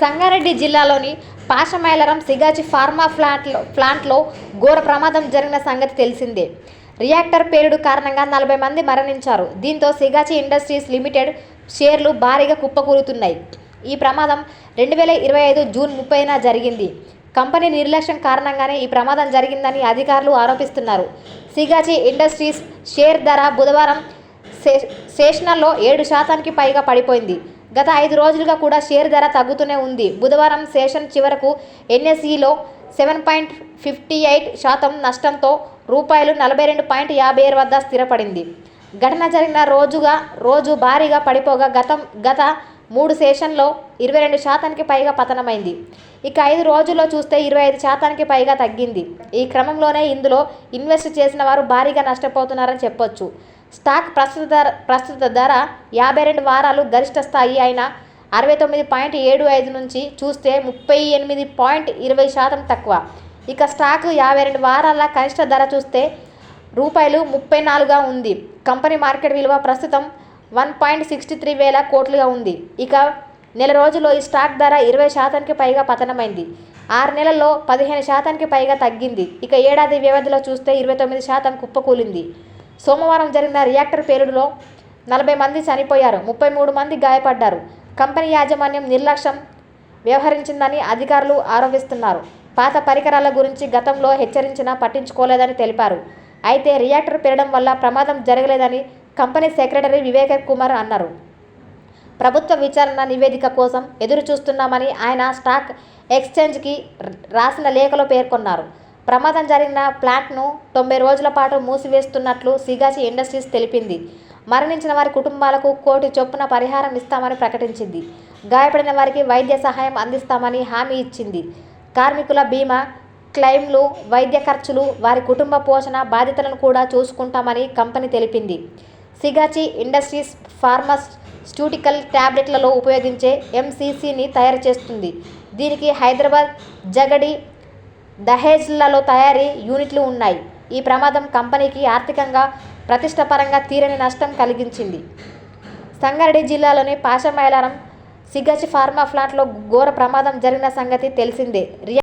సంగారెడ్డి జిల్లాలోని పాషమైలరం సిగాచి ఫార్మా ప్లాంట్లో ప్లాంట్లో ఘోర ప్రమాదం జరిగిన సంగతి తెలిసిందే. రియాక్టర్ పేలుడు కారణంగా నలభై మంది మరణించారు. దీంతో సిగాచి ఇండస్ట్రీస్ లిమిటెడ్ షేర్లు భారీగా కుప్పకూలుతున్నాయి. ఈ ప్రమాదం రెండు వేల ఇరవై ఐదు జూన్ ముప్పైన జరిగింది. కంపెనీ నిర్లక్ష్యం కారణంగానే ఈ ప్రమాదం జరిగిందని అధికారులు ఆరోపిస్తున్నారు. సిగాచి ఇండస్ట్రీస్ షేర్ ధర బుధవారం సే సెషనల్లో ఏడు శాతానికి పైగా పడిపోయింది. గత ఐదు రోజులుగా కూడా షేర్ ధర తగ్గుతూనే ఉంది. బుధవారం సెషన్ చివరకు ఎన్ఎస్ఈలో సెవెన్ పాయింట్ ఫిఫ్టీ ఎయిట్ శాతం నష్టంతో రూపాయలు నలభై రెండు పాయింట్ యాభై ఆరు వద్ద స్థిరపడింది. ఘటన జరిగిన రోజుగా రోజు భారీగా పడిపోగా గతం గత మూడు సెషన్లో ఇరవై రెండు శాతానికి పైగా పతనమైంది. ఇక ఐదు రోజుల్లో చూస్తే ఇరవై ఐదు శాతానికి పైగా తగ్గింది. ఈ క్రమంలోనే ఇందులో ఇన్వెస్ట్ చేసిన వారు భారీగా నష్టపోతున్నారని చెప్పొచ్చు. స్టాక్ ప్రస్తుత ధర ప్రస్తుత ధర యాభై రెండు వారాలు గరిష్ట స్థాయి అయిన అరవై తొమ్మిది పాయింట్ ఏడు ఐదు నుంచి చూస్తే ముప్పై ఎనిమిది పాయింట్ ఇరవై శాతం తక్కువ. ఇక స్టాక్ యాభై రెండు వారాల కనిష్ట ధర చూస్తే రూపాయలు ముప్పై నాలుగుగా ఉంది. కంపెనీ మార్కెట్ విలువ ప్రస్తుతం వన్ పాయింట్ సిక్స్టీ త్రీ వేల కోట్లుగా ఉంది. ఇక నెల రోజుల్లో ఈ స్టాక్ ధర ఇరవై శాతానికి పైగా పతనమైంది. ఆరు నెలల్లో పదిహేను శాతానికి పైగా తగ్గింది. ఇక ఏడాది వ్యవధిలో చూస్తే ఇరవై తొమ్మిది శాతం కుప్పకూలింది. సోమవారం జరిగిన రియాక్టర్ పేలుడులో నలభై మంది చనిపోయారు ముప్పై మూడు మంది గాయపడ్డారు. కంపెనీ యాజమాన్యం నిర్లక్ష్యం వ్యవహరించిందని అధికారులు ఆరోపిస్తున్నారు. పాత పరికరాల గురించి గతంలో హెచ్చరించినా పట్టించుకోలేదని తెలిపారు. అయితే రియాక్టర్ పెరగడం వల్ల ప్రమాదం జరగలేదని కంపెనీ సెక్రటరీ వివేక కుమార్ అన్నారు. ప్రభుత్వ విచారణ నివేదిక కోసం ఎదురు చూస్తున్నామని ఆయన స్టాక్ ఎక్స్చేంజ్కి రాసిన లేఖలో పేర్కొన్నారు. ప్రమాదం జరిగిన ప్లాంట్ను తొంభై రోజుల పాటు మూసివేస్తున్నట్లు సిగాచి ఇండస్ట్రీస్ తెలిపింది. మరణించిన వారి కుటుంబాలకు కోటి చొప్పున పరిహారం ఇస్తామని ప్రకటించింది. గాయపడిన వారికి వైద్య సహాయం అందిస్తామని హామీ ఇచ్చింది. కార్మికుల బీమా క్లెయిమ్లు వైద్య ఖర్చులు వారి కుటుంబ పోషణ బాధ్యతలను కూడా చూసుకుంటామని కంపెనీ తెలిపింది. సిగాచి ఇండస్ట్రీస్ ఫార్మస్ స్ట్యూటికల్ ట్యాబ్లెట్లలో ఉపయోగించే ఎంసీసీని తయారు చేస్తుంది. దీనికి హైదరాబాద్ జగడి దహేజ్లలో తయారీ యూనిట్లు ఉన్నాయి. ఈ ప్రమాదం కంపెనీకి ఆర్థికంగా ప్రతిష్టపరంగా తీరని నష్టం కలిగించింది. సంగారెడ్డి జిల్లాలోని పాషమైలారం సిగాచి ఫార్మా ప్లాంట్లో ఘోర ప్రమాదం జరిగిన సంగతి తెలిసిందే. రియా